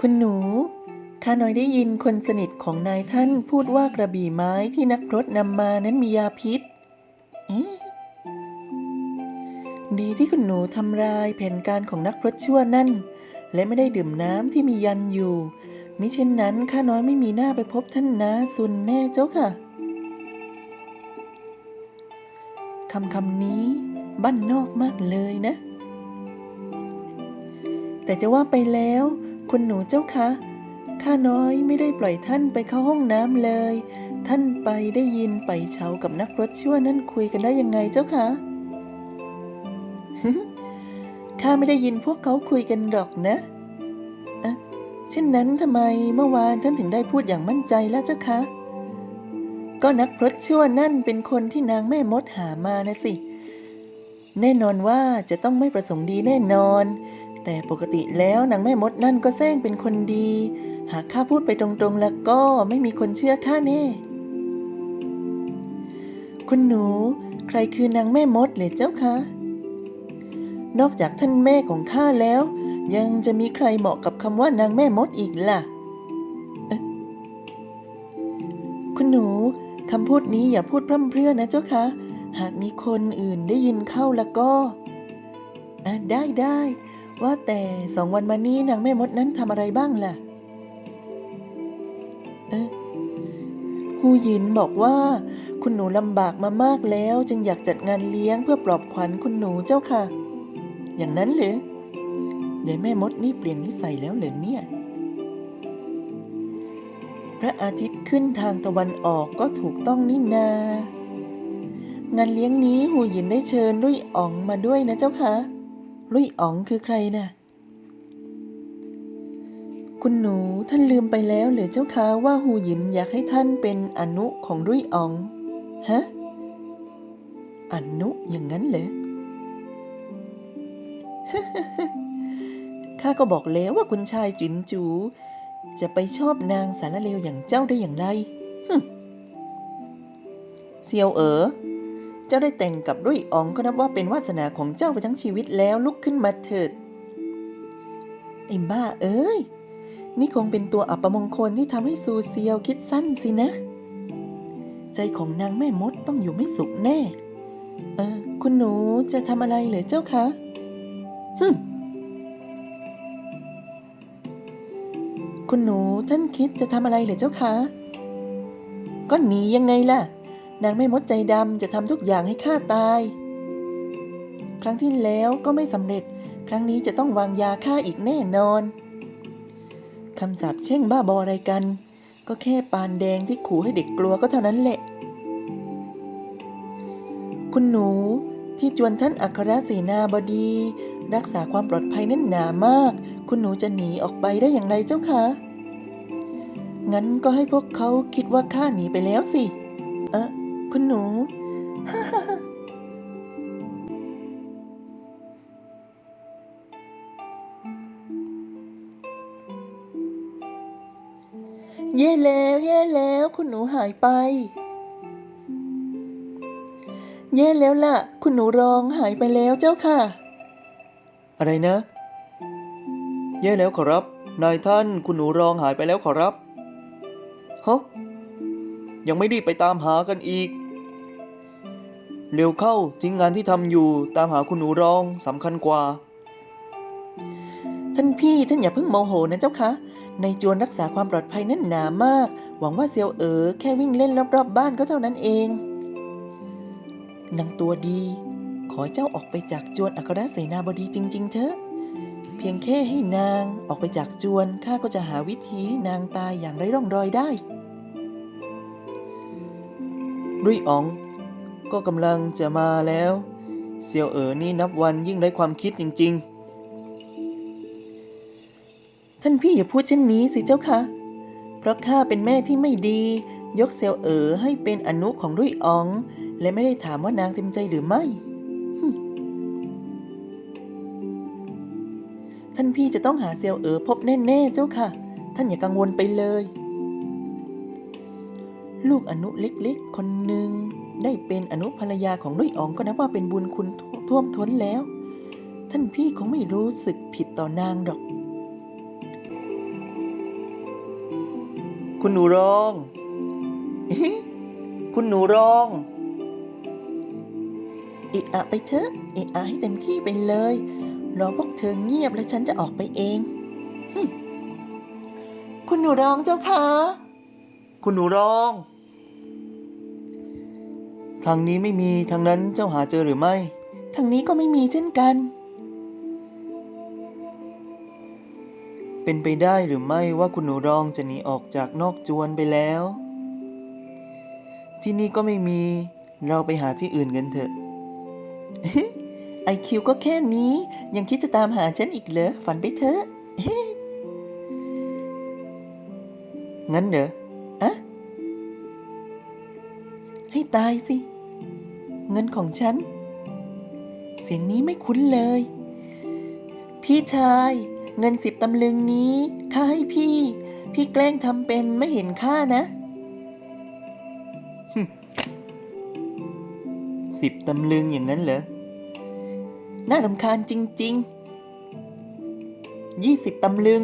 คุณหนูข้าน้อยได้ยินคนสนิทของนายท่านพูดว่ากระบี่ไม้ที่นักพรตนำมานั้นมียาพิษเอ๊ดีที่คุณหนูทำลายแผนการของนักพรตชั่วนั่น และไม่ได้ดื่มน้ำที่มียันอยู่ มิเช่นนั้นข้าน้อยไม่มีหน้าไปพบท่านนาซุนแน่เจ้าค่ะคำคำนี้บ้านนอกมากเลยนะ แต่จะว่าไปแล้ว คุณหนูเจ้าคะข้าน้อยไม่ได้ปล่อยท่านไปเข้าห้องน้ำเลย ท่านไปได้ยินไปเฉากับนักรถชั่วนั่นคุยกันได้ยังไงเจ้าคะข้าไม่ได้ยินพวกเขาคุยกันหรอกนะอะเช่นนั้นทำไมเมื่อวานท่านถึงได้พูดอย่างมั่นใจแล้วเจ้าคะ ก็นักพรตชั่วนั่นเป็นคนที่นางแม่มดหามานะสิ แน่นอนว่าจะต้องไม่ประสงค์ดีแน่นอน แต่ปกติแล้วนางแม่มดนั่นก็แซงเป็นคนดี หากข้าพูดไปตรงๆ แล้วก็ไม่มีคนเชื่อข้าแน่ คุณหนู ใครคือนางแม่มดเลยเจ้าคะ นอกจากท่านแม่ของข้าแล้ว ยังจะมีใครเหมาะกับคำว่านางแม่มดอีกล่ะเอ๊ะคุณหนูคำพูดนี้อย่าพูดพร่ำเพรื่อนะเจ้าคะ หากมีคนอื่นได้ยินเข้าแล้วก็ได้ได้ ว่าแต่สองวันมานี้นางแม่มดนั้นทำอะไรบ้างล่ะ เอ๊ะฮูหยินบอกว่า คุณหนูลำบากมามากแล้ว จึงอยากจัดงานเลี้ยงเพื่อปลอบขวัญคุณหนูเจ้าค่ะ อย่างนั้นเหรอยายแม่มดนี่เปลี่ยนนิสัยแล้วเหรอเนี่ย พระอาทิตย์ขึ้นทางตะวันออกก็ถูกต้องนี่นา งานเลี้ยงนี้หูหยินได้เชิญลุยอ๋องมาด้วยนะเจ้าค่ะ ลุยอ๋องคือใครน่ะ คุณหนูท่านลืมไปแล้วหรือเจ้าคะว่าหูหยินอยากให้ท่านเป็นอนุของลุยอ๋อง ฮะ อนุอย่างนั้นเหรอข้าก็บอกแล้วว่าคุณชายจินจู จะไปชอบนางสารเลวอย่างเจ้าได้อย่างไรเซียวเอ๋อ เจ้าได้แต่งกับรุ่ยอ๋องก็นับว่าเป็นวาสนาของเจ้าไปทั้งชีวิตแล้วลุกขึ้นมาเถิดไอ้บ้าเอ้ย นี่คงเป็นตัวอัปมงคลที่ทำให้ซูเซียวคิดสั้นสินะ ใจของนางแม่มดต้องอยู่ไม่สุขแน่ เออ คุณหนูจะทำอะไรเหรอเจ้าคะฮึคุณหนูท่านคิดจะทำอะไรเหรอเจ้าคะ ก็หนียังไงล่ะ นางแม่มดใจดำจะทำทุกอย่างให้ข้าตาย ครั้งที่แล้วก็ไม่สำเร็จ ครั้งนี้จะต้องวางยาฆ่าอีกแน่นอนคำสาปแช่งบ้าบออะไรกัน ก็แค่ปานแดงที่ขู่ให้เด็กกลัวก็เท่านั้นแหละ คุณหนูที่จวนท่านอัครเสนาบดี รักษาความปลอดภัยนั่นหนามาก คุณหนูจะหนีออกไปได้อย่างไรเจ้าคะ งั้นก็ให้พวกเขาคิดว่าข้าหนีไปแล้วสิ เออ คุณหนู เย่แล้วแย่แล้ว คุณหนูหายไปแย่แล้วล่ะ คุณหนูรองหายไปแล้วเจ้าค่ะ อะไรนะแย่แล้วขอรับ นายท่านคุณหนูรองหายไปแล้วขอรับฮะยังไม่รีบไปตามหากันอีก เร็วเข้าทิ้งงานที่ทำอยู่ตามหาคุณหนูรองสำคัญกว่า ท่านพี่ท่านอย่าเพิ่งโมโหนะเจ้าคะในจวนรักษาความปลอดภัยนั่นหนามาก หวังว่าเซียวเอ๋อแค่วิ่งเล่นรอบๆบ้านก็เท่านั้นเองนางตัวดี ขอเจ้าออกไปจากจวนอัครเสนาบดีจริง ๆ เถอะ เพียงแค่ให้นางออกไปจากจวนข้าก็จะหาวิธีให้นางตายอย่างไร้ร่องรอยได้ รุ่ยอ๋อง ก็กำลังจะมาแล้ว เซียวเอ๋อนี่นับวันยิ่งไร้ความคิดจริง ๆ ท่านพี่อย่าพูดเช่นนี้สิเจ้าค่ะเพราะข้าเป็นแม่ที่ไม่ดี ยกเซียวเอ๋อให้เป็นอนุของรุ่ยอ๋อง และไม่ได้ถามว่านางเต็มใจหรือไม่ ท่านพี่จะต้องหาเซียวเอ๋อพบแน่ๆเจ้าค่ะ ท่านอย่ากังวลไปเลย ลูกอนุเล็กๆ คนหนึ่ง ได้เป็นอนุภรรยาของรุ่ยอ๋องก็นับว่าเป็นบุญคุณท่วมท้นแล้ว ท่านพี่คงไม่รู้สึกผิดต่อนางหรอก คุณหนูรองเอ๊ะคุณหนูรองอิอะไปเถอะอิอะให้เต็มที่ไปเลย รอพวกเธอเงียบแล้วฉันจะออกไปเอง คุณหนูรองเจ้าคะ คุณหนูรอง ทางนี้ไม่มีทางนั้นเจ้าหาเจอหรือไม่ ทางนี้ก็ไม่มีเช่นกัน เป็นไปได้หรือไม่ว่าคุณหนูรองจะหนีออกจากนอกจวนไปแล้ว ที่นี่ก็ไม่มี เราไปหาที่อื่นกันเถอะไอคิวก็แค่นี้ ยังคิดจะตามหาฉันอีกเหรอฝันไปเถอะงั้นเหรออะให้ตายสิ เงินของฉัน เสียงนี้ไม่คุ้นเลย พี่ชาย เงินสิบตำลึงนี้ข้าให้พี่ พี่แกล้งทำเป็นไม่เห็นค่านะสิบตำลึงอย่างนั้นเหรอ น่ารำคาญจริงๆยี่สิบตำลึง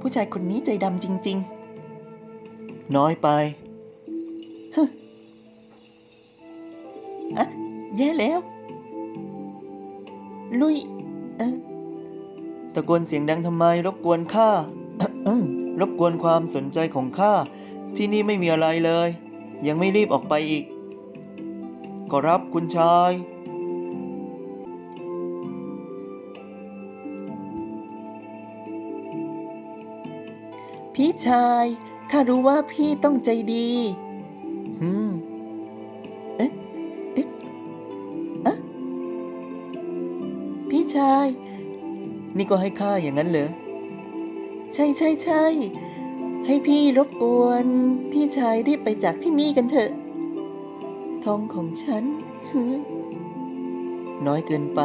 ผู้ชายคนนี้ใจดำจริง ๆ น้อยไป แย่แล้ว ลุย เออตะโกนเสียงดังทำไม รบกวนข้ารบกวนความสนใจของข้า ที่นี่ไม่มีอะไรเลย ยังไม่รีบออกไปอีก ก็รับคุณชาย พี่ชาย ข้ารู้ว่าพี่ต้องใจดี นี่ก็ให้ข้าอย่างนั้นเหรอ ใช่ใช่ใช่ ให้พี่รบกวน พี่ชายรีบไปจากที่นี่กันเถอะ ทองของฉันน้อยเกินไป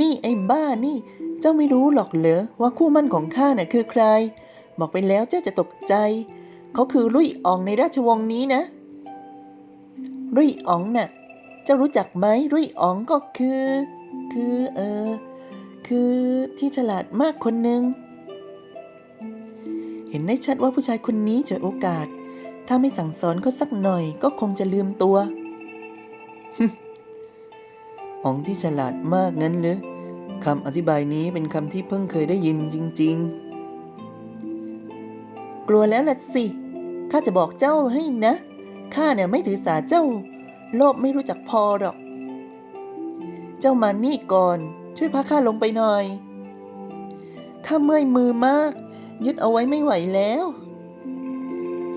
นี่ไอ้บ้านี่ เจ้าไม่รู้หรอกเหรอว่าคู่มั่นของข้าน่ะคือใคร บอกไปแล้วเจ้าจะตกใจ เขาคือลุยอ๋องในราชวงศ์นี้นะลุยอ๋องน่ะ เจ้ารู้จักไหมลุยอ๋องก็คือ คือเออ คือที่ฉลาดมากคนหนึ่งเห็นได้ชัดว่าผู้ชายคนนี้เจอโอกาส ถ้าไม่สั่งสอนเขาสักหน่อยก็คงจะลืมตัวอ๋องที่ฉลาดมากงั้นหรือคำอธิบายนี้เป็นคำที่เพิ่งเคยได้ยินจริง ๆ กลัวแล้วล่ะสิ ข้าจะบอกเจ้าให้นะ ข้าเนี่ยไม่ถือสาเจ้า โลภไม่รู้จักพอหรอก เจ้ามานี่ก่อน ช่วยพาข้าลงไปหน่อย ข้าเมื่อยมือมาก ยึดเอาไว้ไม่ไหวแล้ว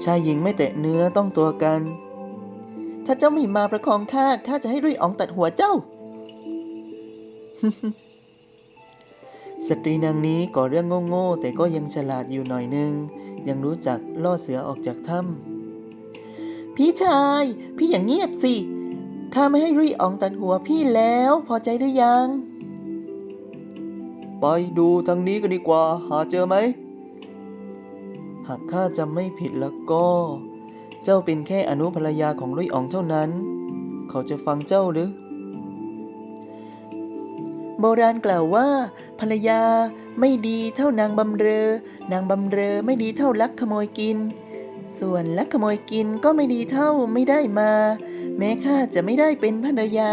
ชายหญิงไม่แตะเนื้อต้องตัวกัน ถ้าเจ้าไม่มาประคองข้าข้าจะให้รุ่ยอ๋องตัดหัวเจ้า สตรีนางนี้ก่อเรื่องโง่ๆแต่ก็ยังฉลาดอยู่หน่อยนึง ยังรู้จักล่อเสือออกจากถ้ำพี่ชาย พี่อย่างเงียบสิ ข้าไม่ให้รุ่ยอ๋องตัดหัวพี่แล้ว พอใจหรือยัง ไปดูทางนี้กันดีกว่า หาเจอไหม หากข้าจำไม่ผิดแล้วก็ เจ้าเป็นแค่อนุภรรยาของลุยอ๋องเท่านั้น เขาจะฟังเจ้าหรือ โบราณกล่าวว่า ภรรยาไม่ดีเท่านางบำเรอ นางบำเรอไม่ดีเท่าลักขโมยกิน ส่วนลักขโมยกินก็ไม่ดีเท่าไม่ได้มา แม้ข้าจะไม่ได้เป็นภรรยา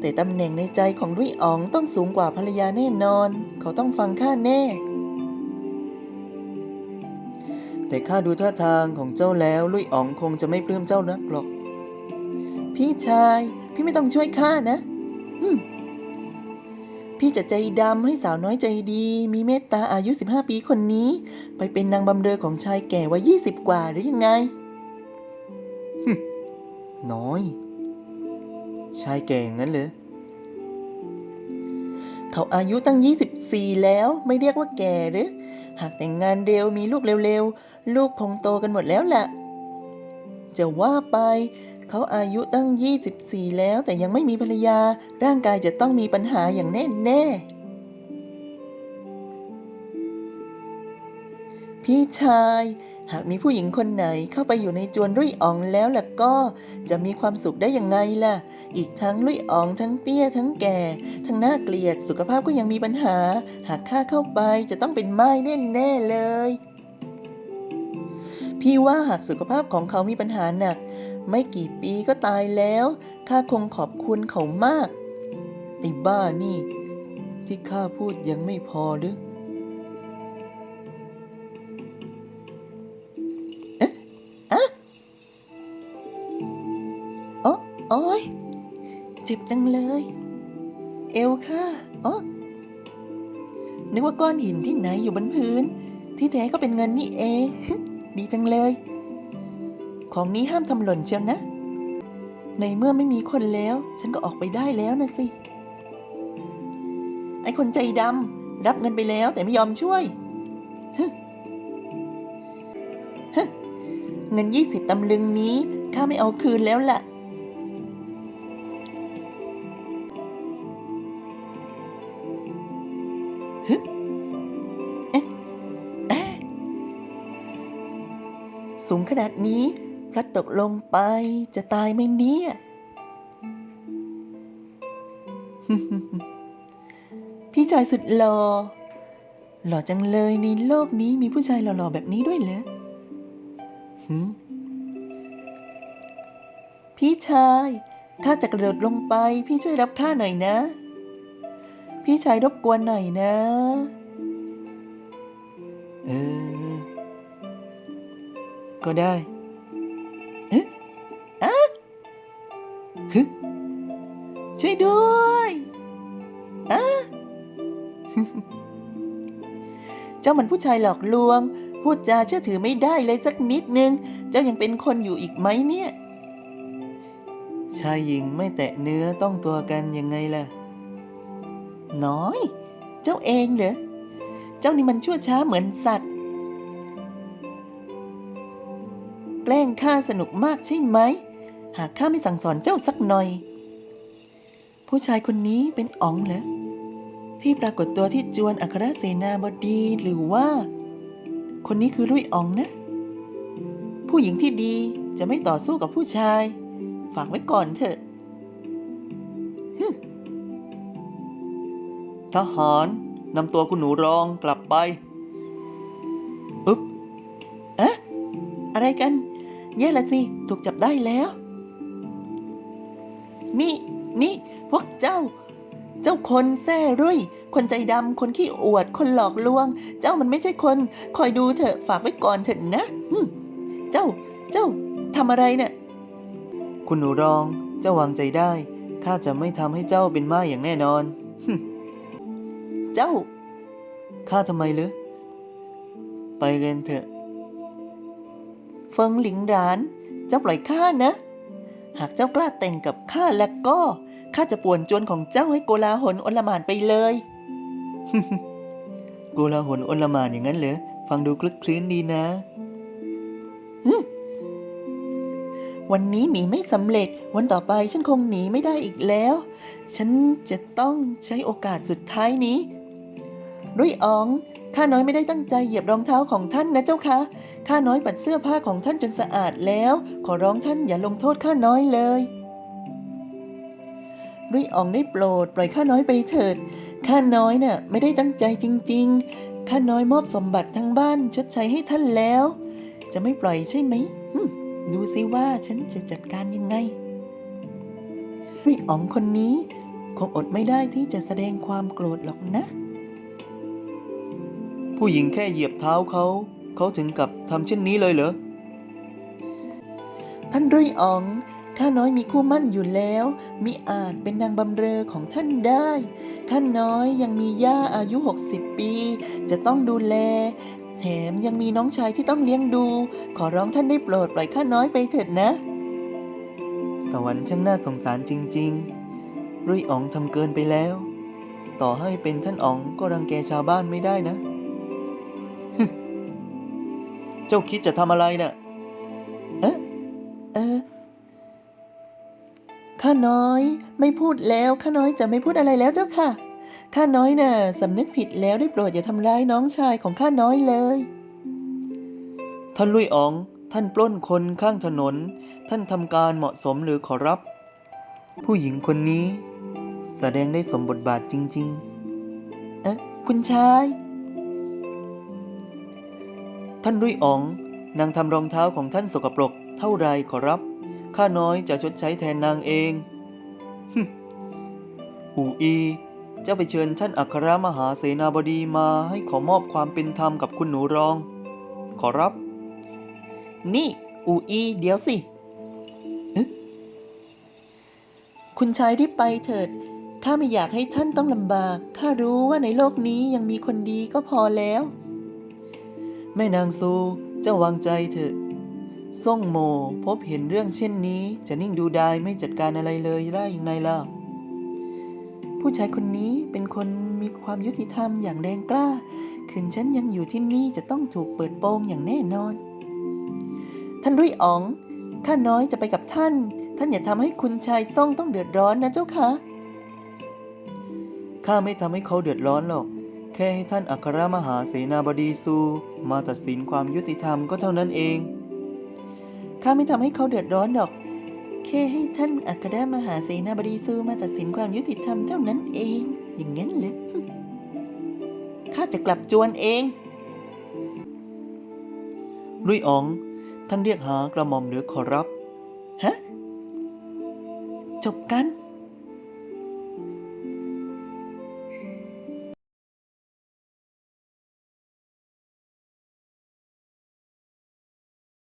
แต่ตำแหน่งในใจของลุยอ๋องต้องสูงกว่าภรรยาแน่นอน เขาต้องฟังข้าแน่ แต่ข้าดูท่าทางของเจ้าแล้วลุยอ๋องคงจะไม่ปลื้มเจ้านักหรอก พี่ชาย พี่ไม่ต้องช่วยข้านะอืม พี่จะใจดำให้สาวน้อยใจดี มีเมตตาอายุ 15 ปีคนนี้ ไปเป็นนางบำเรอของชายแก่วัย20 กว่าหรือยังไงฮึน้อย ชายแก่อย่างนั้นเหรอเขาอายุตั้ง 24 แล้วไม่เรียกว่าแก่หรือ หากแต่งงานเร็วมีลูกเร็วๆ ลูกคงโตกันหมดแล้วล่ะ จะว่าไป เขาอายุตั้ง 24 แล้วแต่ยังไม่มีภรรยา ร่างกายจะต้องมีปัญหาอย่างแน่แน่พี่ชาย หากมีผู้หญิงคนไหนเข้าไปอยู่ในจวนรุ่ยอ๋องแล้วล่ะก็จะมีความสุขได้ยังไงล่ะ อีกทั้งรุ่ยอ๋องทั้งเตี้ยทั้งแก่ ทั้งน่าเกลียดสุขภาพก็ยังมีปัญหา หากข้าเข้าไปจะต้องเป็นไม้แน่ๆเลย พี่ว่าหากสุขภาพของเขามีปัญหาหนัก ไม่กี่ปีก็ตายแล้ว ข้าคงขอบคุณเขามากไอ้บ้านี่ ที่ข้าพูดยังไม่พอหรือเอ๊ะอะโอ้โอ้ยเจ็บจังเลย เอวค่ะอ๋อนึกว่าก้อนหินที่ไหนอยู่บนพื้น ที่แท้ก็เป็นเงินนี่เอง ดีจังเลย ของนี้ห้ามทำหล่นเชียวนะ ในเมื่อไม่มีคนแล้ว ฉันก็ออกไปได้แล้วนะสิ ไอ้คนใจดำรับเงินไปแล้วแต่ไม่ยอมช่วยฮึเงินยี่สิบตำลึงนี้ข้าไม่เอาคืนแล้วล่ะ ขนาดนี้ พลัดตกลงไปจะตายไหมเนี่ย พี่ชายสุดหล่อ หล่อจังเลยในโลกนี้มีผู้ชายหล่อๆแบบนี้ด้วยเหรอพี่ชายข้าจะกระโดดลงไป พี่ช่วยรับข้าหน่อยนะ พี่ชายรบกวนหน่อยนะ เออ ก็ได้เอ๊ะอะฮึช่วยด้วยอะเจ้ามันผู้ชายหลอกลวง พูดจาเชื่อถือไม่ได้เลยสักนิดนึง เจ้ายังเป็นคนอยู่อีกไหมเนี่ย ชายหญิงไม่แตะเนื้อต้องตัวกันยังไงล่ะ น้อย เจ้าเองเหรอ เจ้านี่มันชั่วช้าเหมือนสัตว์ ล้งข้าสนุกมากใช่ไหม หากข้าไม่สั่งสอนเจ้าสักหน่อย ผู้ชายคนนี้เป็นอ๋องเหรอที่ปรากฏตัวที่จวนอัครเสนาบดีหรือว่า คนนี้คือลุยอ๋องนะ ผู้หญิงที่ดีจะไม่ต่อสู้กับผู้ชาย ฝากไว้ก่อนเถอะทหารนำตัวคุณหนูรองกลับไป อึ๊บอะอะไรกัน แย่ละสิ ถูกจับได้แล้ว นี่ นี่ พวกเจ้า เจ้าคนแซ่รุ่ย คนใจดำ คนขี้อวด คนหลอกลวง เจ้ามันไม่ใช่คน คอยดูเถอะ ฝากไว้ก่อนเถอะนะหึเจ้า เจ้าทำอะไรเนี่ย คุณหนูรอง เจ้าวางใจได้ ข้าจะไม่ทำให้เจ้าเป็นม่ายอย่างแน่นอนหึเจ้า ข้าทำไมเลยไปกันเถอะ เฟิงหลิงหราน เจ้าปล่อยข้านะ หากเจ้ากล้าแต่งกับข้าแล้วก็ข้าจะป่วนจวนของเจ้าให้โกลาหลอนลหมานไปเลย โกลาหลอนลหมานอย่างนั้นเหรอ ฟังดูคลึกคลื้นดีนะ วันนี้หนีไม่สำเร็จ วันต่อไปฉันคงหนีไม่ได้อีกแล้ว ฉันจะต้องใช้โอกาสสุดท้ายนี้ รุ่ยอ๋อง ข้าน้อยไม่ได้ตั้งใจเหยียบรองเท้าของท่านนะเจ้าคะ ข้าน้อยปัดเสื้อผ้าของท่านจนสะอาดแล้ว ขอร้องท่านอย่าลงโทษข้าน้อยเลยรุ่ยอ๋องได้โปรดปล่อยข้าน้อยไปเถิด ข้าน้อยน่ะไม่ได้ตั้งใจจริง ๆ ข้าน้อยมอบสมบัติทั้งบ้านชดใช้ให้ท่านแล้ว จะไม่ปล่อยใช่ไหมหดูสิว่าฉันจะจัดการยังไงรุ่ยอ๋องคนนี้คงอดไม่ได้ที่จะแสดงความโกรธหรอกนะ ผู้หญิงแค่เหยียบเท้าเขา เขาถึงกับทำเช่นนี้เลยเหรอ ท่านรุ่ยอ๋องข้าน้อยมีคู่มั่นอยู่แล้ว มิอาจเป็นนางบำเรอของท่านได้ข้าน้อยยังมีย่าอายุ 60 ปี จะต้องดูแล แถมยังมีน้องชายที่ต้องเลี้ยงดู ขอร้องท่านได้โปรดปล่อยข้าน้อยไปเถิดนะ สวรรค์ช่างน่าสงสารจริง ๆ รุ่ยอ๋องทำเกินไปแล้ว ต่อให้เป็นท่านอ๋องก็รังแกชาวบ้านไม่ได้นะ เจ้าคิดจะทำอะไรน่ะเอ๊ะเออข้าน้อยไม่พูดแล้วข้าน้อยจะไม่พูดอะไรแล้วเจ้าค่ะข้าน้อยน่ะสำนึกผิดแล้วได้โปรดอย่าทำร้ายน้องชายของข้าน้อยเลยทท่านลุยอ๋อง ท่านปล้นคนข้างถนน ท่านทำการเหมาะสมหรือขอรับ ผู้หญิงคนนี้ แสดงได้สมบทบาทจริง ๆ เอ๊ะคุณชาย ท่านลุยอ๋อง นางทำรองเท้าของท่านสกปรกเท่าไรขอรับ ข้าน้อยจะชดใช้แทนนางเองฮึอูอีเจ้าไปเชิญท่านอัครมหาเสนาบดีมาให้ขอมอบความเป็นธรรมกับคุณหนูรอง ขอรับ นี่อูอีเดี๋ยวสิคุณชายรีบไปเถิดข้าไม่อยากให้ท่านต้องลำบากข้ารู้ว่าในโลกนี้ยังมีคนดีก็พอแล้ว แม่นางซูเจ้าวางใจเถอะซ่งโม พบเห็นเรื่องเช่นนี้ จะนิ่งดูดายไม่จัดการอะไรเลยได้ยังไงล่ะ ผู้ชายคนนี้เป็นคนมีความยุติธรรมอย่างแรงกล้าคืนฉันยังอยู่ที่นี่จะต้องถูกเปิดโปงอย่างแน่นอน ท่านรุ่ยอ๋อง ข้าน้อยจะไปกับท่าน ท่านอย่าทำให้คุณชายซ่งต้องเดือดร้อนนะเจ้าคะข้าไม่ทำให้เขาเดือดร้อนหรอก แค่ให้ท่านอัครมหาเสนาบดีซู มาตัดสินความยุติธรรมก็เท่านั้นเอง ข้าไม่ทำให้เขาเดือดร้อนหรอก แค่ให้ท่านอัครมหาเสนาบดีซูมาตัดสินความยุติธรรมเท่านั้นเอง อย่างนั้นเลยข้าจะกลับจวนเอง ลุยอ๋อง ท่านเรียกหากระหม่อมหรือขอรับ ฮะ จบกัน